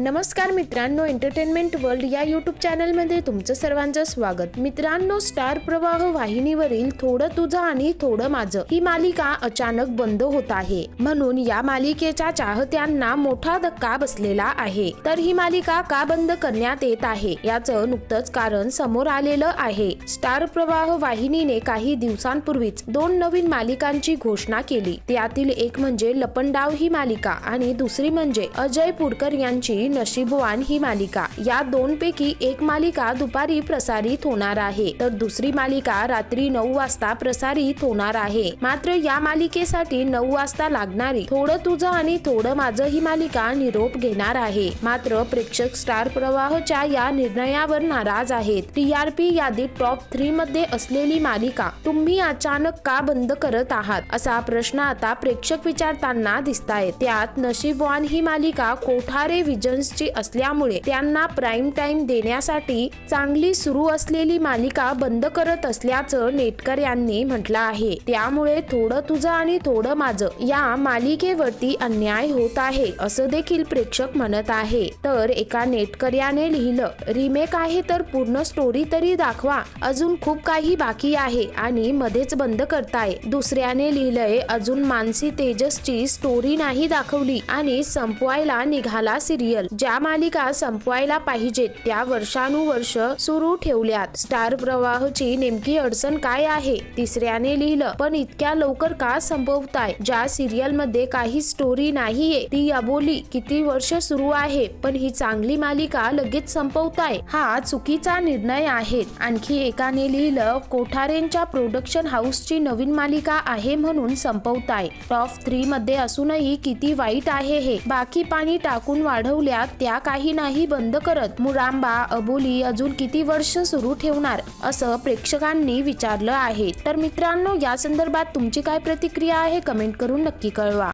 नमस्कार मित्रांनो entertainment world या यूट्यूब चॅनलमध्ये तुमचं सर्वांचं स्वागत. मित्रांनो स्टार प्रवाह वाहिनीवरील थोडं तुझं आणि थोडं माझं ही मालिका अचानक बंद होत आहे. म्हणून या मालिकेच्या चाहत्यांना मोठा धक्का बसलेला आहे. तर ही मालिका का बंद करण्यात येत आहे याचं नुकतंच कारण समोर आलेलं आहे. स्टार प्रवाह वाहिनीने काही दिवसांपूर्वीच दोन नवीन मालिकांची घोषणा केली. त्यातील एक म्हणजे लपंडाव ही मालिका आणि दुसरी म्हणजे अजय पुरकर यांची नशीबवान ही मालिका. या दोन पैकी एक मालिका दुपारी प्रसारित होणार आहे. तर दुसरी मालिका रात्री नऊ वाजता प्रसारित होणार आहे. मात्र या मालिकेसाठी नऊ वाजता लागणारी थोडं तुझं आणि थोडं माझं ही मालिका निरोप घेणार आहे. मात्र प्रेक्षक स्टार प्रवाहच्या या निर्णयावर नाराज आहेत. टीआरपी यादीत टॉप थ्री मध्ये असलेली मालिका तुम्ही अचानक का बंद करत आहात? असा प्रश्न आता प्रेक्षक विचारताना दिसतायत. त्यात नशीबवान ही मालिका कोठारे विजन्सची असल्यामुळे त्यांना प्राईम टाइम देण्यासाठी चांगली सुरू असलेली मालिका बंद करत असल्याचं नेटकर यांनी म्हटलं आहे. त्यामुळे थोडं तुझं आणि थोडं माझं या मालिकेवरती अन्याय होत आहे असं देखील प्रेक्षक म्हणत आहे. तर एका नेटकर्याने लिहिलं रिमेक आहे तर पूर्ण स्टोरी तरी दाखवा अजून खूप काही बाकी आहे आणि मध्येच बंद करताय. दुसऱ्याने लिहिलंय अजून मानसी तेजसची स्टोरी नाही दाखवली आणि संपवायला निघाला सिरियल ज्या मालिका संपवायला पाहिजेत त्या वर्षानुवर्ष सुरू ठेवल्यात. स्टार प्रवाहची नेमकी अडचण काय आहे? तिसऱ्याने लिहिलं पण इतक्या लवकर का संपवताय? ज्या सिरियलमध्ये काही स्टोरी नाहीये ती अबोली किती वर्ष सुरू आहे? पण ही चांगली मालिका लगेच संपवताय. हा चुकीचा निर्णय आहे. आणखी एकाने लिहिलं कोठारेंच्या प्रोडक्शन हाऊसची नवीन मालिका आहे म्हणून संपवताय. टॉप थ्री मध्ये असूनही किती वाईट आहे हे? बाकी पाणी टाकून वाढवले. वाढवल्यात त्या काही नाही बंद करत. मुरांबा अबोली अजून किती वर्ष सुरू ठेवणार? असं प्रेक्षकांनी विचारलं आहे. तर मित्रांनो या संदर्भात तुमची काय प्रतिक्रिया आहे? कमेंट करून नक्की कळवा.